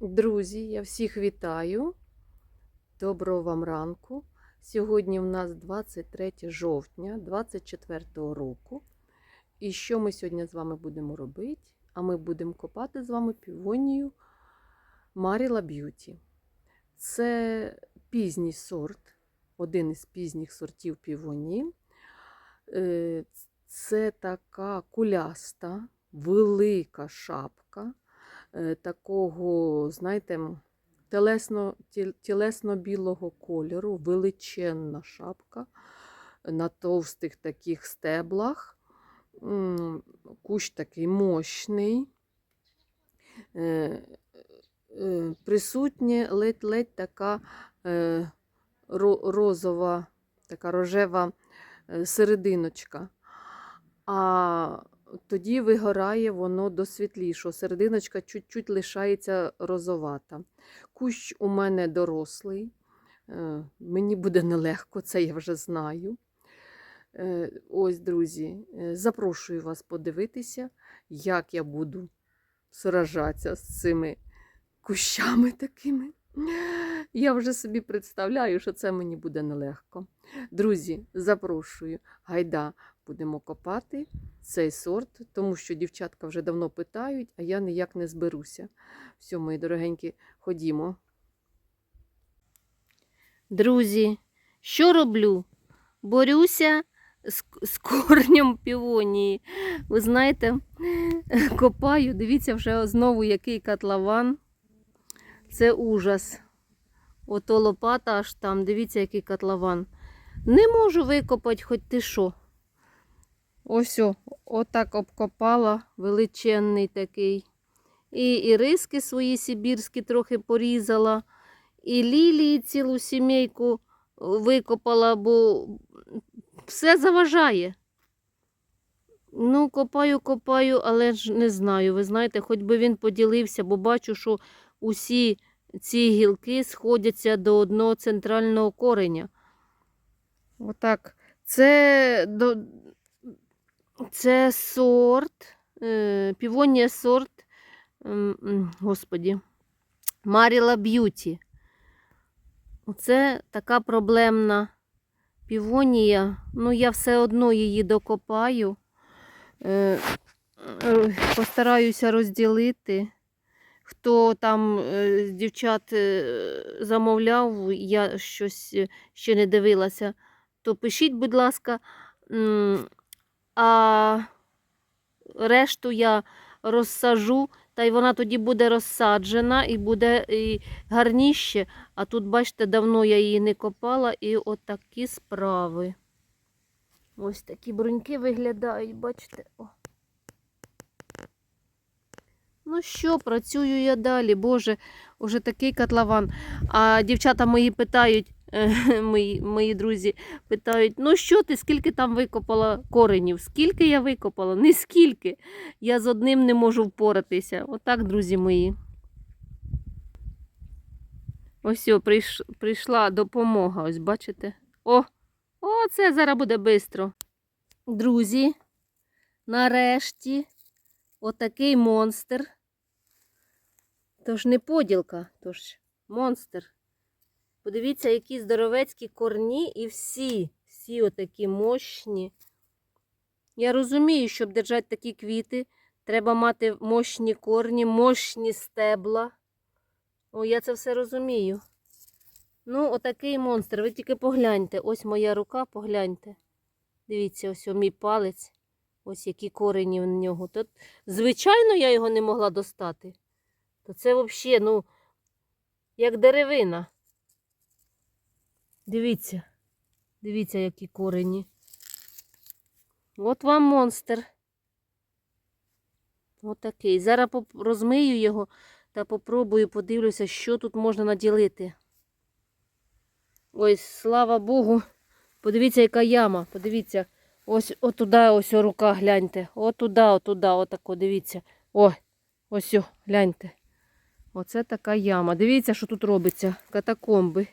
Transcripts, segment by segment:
Друзі, я всіх вітаю. Доброго вам ранку. Сьогодні у нас 23 жовтня 24 року. І що ми сьогодні з вами будемо робити? А ми будемо копати з вами півонію Маріла Б'юті. Це пізній сорт, один із пізніх сортів півонії. Е, Це така куляста, велика шапка такого, знаєте, телесно, тілесно-білого кольору, величенна шапка на товстих таких стеблах. Кущ такий мощний. Е, е, Присутня ледь-ледь така е, розова, така рожева е, серединочка. А тоді вигорає воно до світлішого. Серединочка чуть-чуть лишається розовата. Кущ у мене дорослий. е, Мені буде нелегко, це я вже знаю. Е, Ось, друзі, е, запрошую вас подивитися, як я буду сражатися з цими кущами такими. Я вже собі представляю, що це мені буде нелегко. Друзі, запрошую. Гайда, будемо копати цей сорт, тому що дівчатка вже давно питають, а я ніяк не зберуся. Все, мої дорогенькі, ходімо. Друзі, що роблю? Борюся з, з корнем півонії. Ви знаєте, копаю, дивіться вже знову який котлован. Це ужас. Ото лопата аж там, дивіться, який котлован. Не можу викопати, хоч ти що. Ось, отак обкопала, величенний такий. І, риски свої сибірські трохи порізала. І лілії цілу сімейку викопала, бо все заважає. Ну, копаю, копаю, але ж не знаю. Ви знаєте, хоч би він поділився, бо бачу, що усі ці гілки сходяться до одного центрального кореня. Отак. Це, до... Це сорт, е, півонія сорт, господі, Маріла Б'юті. Оце така проблемна півонія. Ну, я все одно її докопаю. Е, е, постараюся розділити. Хто там е, з дівчат е, замовляв, я щось е, ще не дивилася, то пишіть, будь ласка. А решту я розсажу, та й вона тоді буде розсаджена і буде і гарніше. А тут, бачите, давно я її не копала, і отакі справи. Ось такі бруньки виглядають, бачите. О. Ну що, працюю я далі. Боже, уже такий котлован. А дівчата мої питають, е, мої, мої друзі питають: ну що ти, скільки там викопала коренів? Скільки я викопала? Не скільки. Я з одним не можу впоратися. Отак, друзі мої. Ось о, прийш, прийшла допомога, ось бачите? О, о, це зараз буде швидко. Друзі, нарешті отакий монстр. Тож не поділка, тож монстр. Подивіться, які здоровецькі корні і всі, всі отакі мощні. Я розумію, щоб держати такі квіти, треба мати мощні корні, мощні стебла. О, я це все розумію. Ну, отакий монстр. Ви тільки погляньте. Ось моя рука, погляньте. Дивіться, ось мій палець. Ось які корені в нього. Тут, звичайно, я його не могла достати. То це взагалі, ну, як деревина. Дивіться. Дивіться, які корені. От вам монстр. Отакий. Зараз розмию його та попробую, подивлюся, що тут можна наділити. Ой, слава Богу. Подивіться, яка яма. Подивіться. Ось отуда, ось рука, гляньте. Отуда, отуда, отако, дивіться. О, ось, гляньте. Оце така яма. Дивіться, що тут робиться. Катакомби.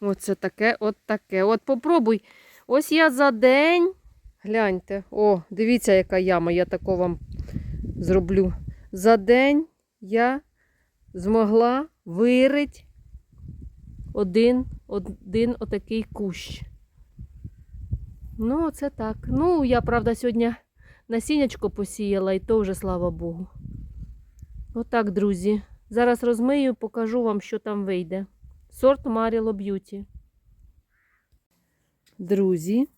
Оце таке, от таке. От попробуй. Ось я за день. Гляньте. О, дивіться, яка яма. Я тако вам зроблю. За день я змогла вирить один, один отакий кущ. Ну, це так. Ну, я, правда, сьогодні насіннячко посіяла, і то вже слава Богу. Отак, друзі. Зараз розмию, покажу вам, що там вийде. Сорт Маріло Б'юті. Друзі,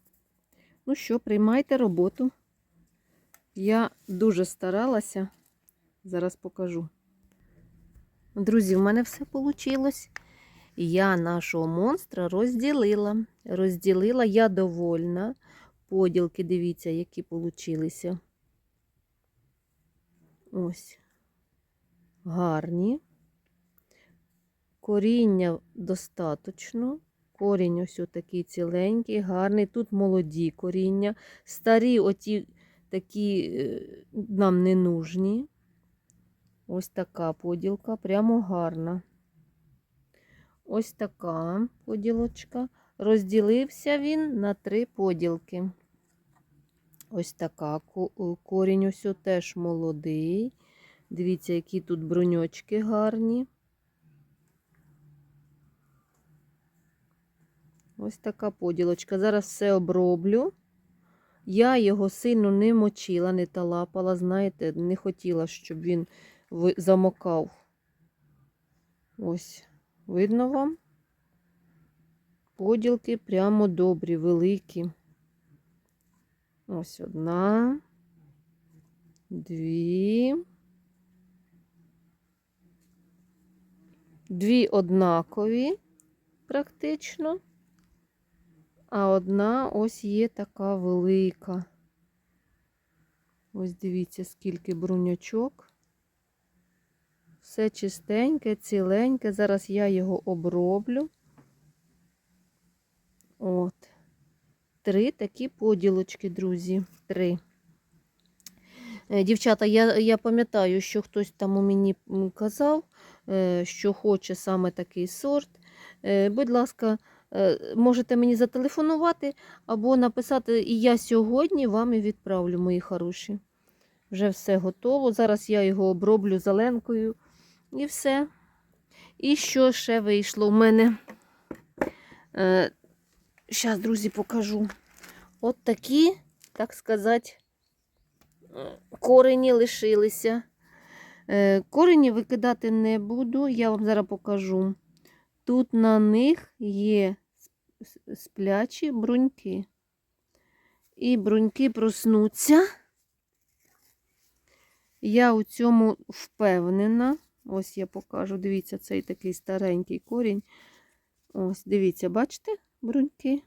ну що, приймайте роботу. Я дуже старалася. Зараз покажу. Друзі, в мене все вийшло. Я нашого монстра розділила. Розділила, я довольна. Поділки, дивіться, які получилися. Ось. Гарні. Коріння достаточно. Корінь ось такий ціленький, гарний. Тут молоді коріння. Старі оті такі е, нам не нужні. Ось така поділка, прямо гарна. Ось така поділочка. Розділився він на три поділки. Ось така корінь ось теж молодий. Дивіться, які тут бруньочки гарні. Ось така поділочка. Зараз все оброблю. Я його сильно не мочила, не талапала, знаєте, не хотіла, щоб він замокав. Ось, видно вам? Поділки прямо добрі, великі. Ось одна, дві. Дві однакові, практично. А одна ось є така велика. Ось дивіться, скільки бруньочок. Все чистеньке, ціленьке. Зараз я його оброблю. От. Три такі поділочки, друзі. Три. Е, Дівчата, я, я пам'ятаю, що хтось там у мені казав, що хоче саме такий сорт. Е, Будь ласка, е, можете мені зателефонувати або написати, і я сьогодні вам і відправлю, мої хороші. Вже все готово. Зараз я його оброблю зеленкою і все. І що ще вийшло у мене? Зараз, друзі, покажу. От такі, так сказати, е, корені лишилися. Е, Корені викидати не буду, я вам зараз покажу. Тут на них є сплячі бруньки. І бруньки проснуться. Я у цьому впевнена. Ось я покажу. Дивіться, цей такий старенький корінь. Ось, дивіться, бачите бруньки?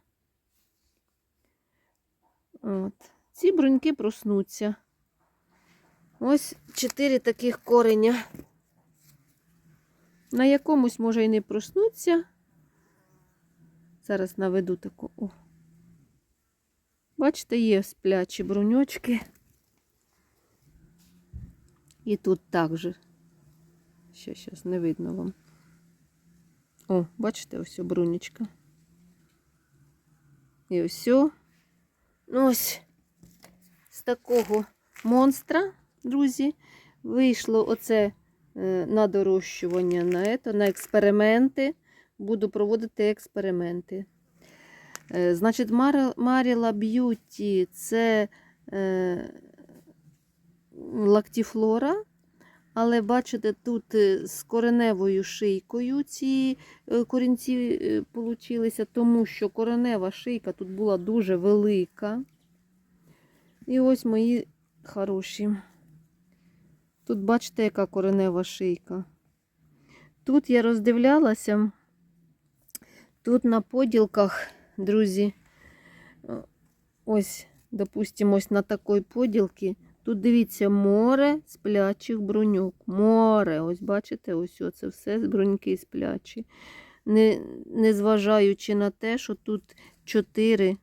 От. Ці бруньки проснуться. Ось чотири таких кореня. На якомусь може і не проснуться. Зараз наведу таку. О. Бачите, є сплячі бруньочки. І тут також. Ще зараз не видно вам. О, бачите, ось брунечка. І ось. Ну, ось з такого монстра, друзі, вийшло оце е, на дорощування, на, ето, на експерименти. Буду проводити експерименти. Е, Значить, Мар- Маріла Б'юті це е, лактіфлора. Але бачите, тут з кореневою шийкою ці корінці получилися, тому що коренева шийка тут була дуже велика. І ось мої хороші. Тут бачите, яка коренева шийка. Тут я роздивлялася, тут на поділках, друзі, ось, допустимо, ось на такій поділці. Тут дивіться, море сплячих бруньок. Море. Ось бачите, ось це все бруньки сплячі. Не, незважаючи на те, що тут чотири,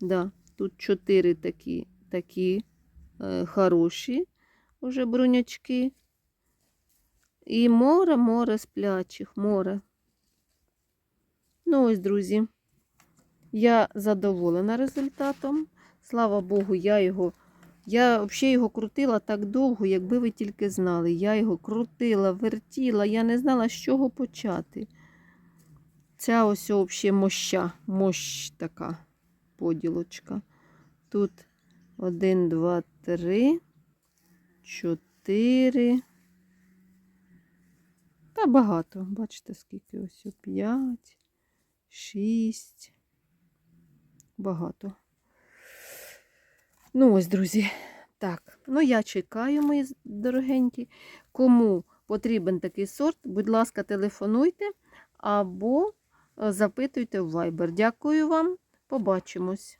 да, тут чотири такі, такі е, хороші уже брунячки. І море, море сплячих, море. Ну ось, друзі, я задоволена результатом. Слава Богу, я його Я взагалі його крутила так довго, якби ви тільки знали. Я його крутила, вертіла, я не знала, з чого почати. Ця ось взагалі моща, мощ така поділочка. Тут один, два, три, чотири. Та багато. Бачите, скільки ось п'ять, шість. Багато. Ну, ось, друзі. Так, ну я чекаю, мої дорогенькі. Кому потрібен такий сорт, будь ласка, телефонуйте або е, запитуйте в Viber. Дякую вам. Побачимось.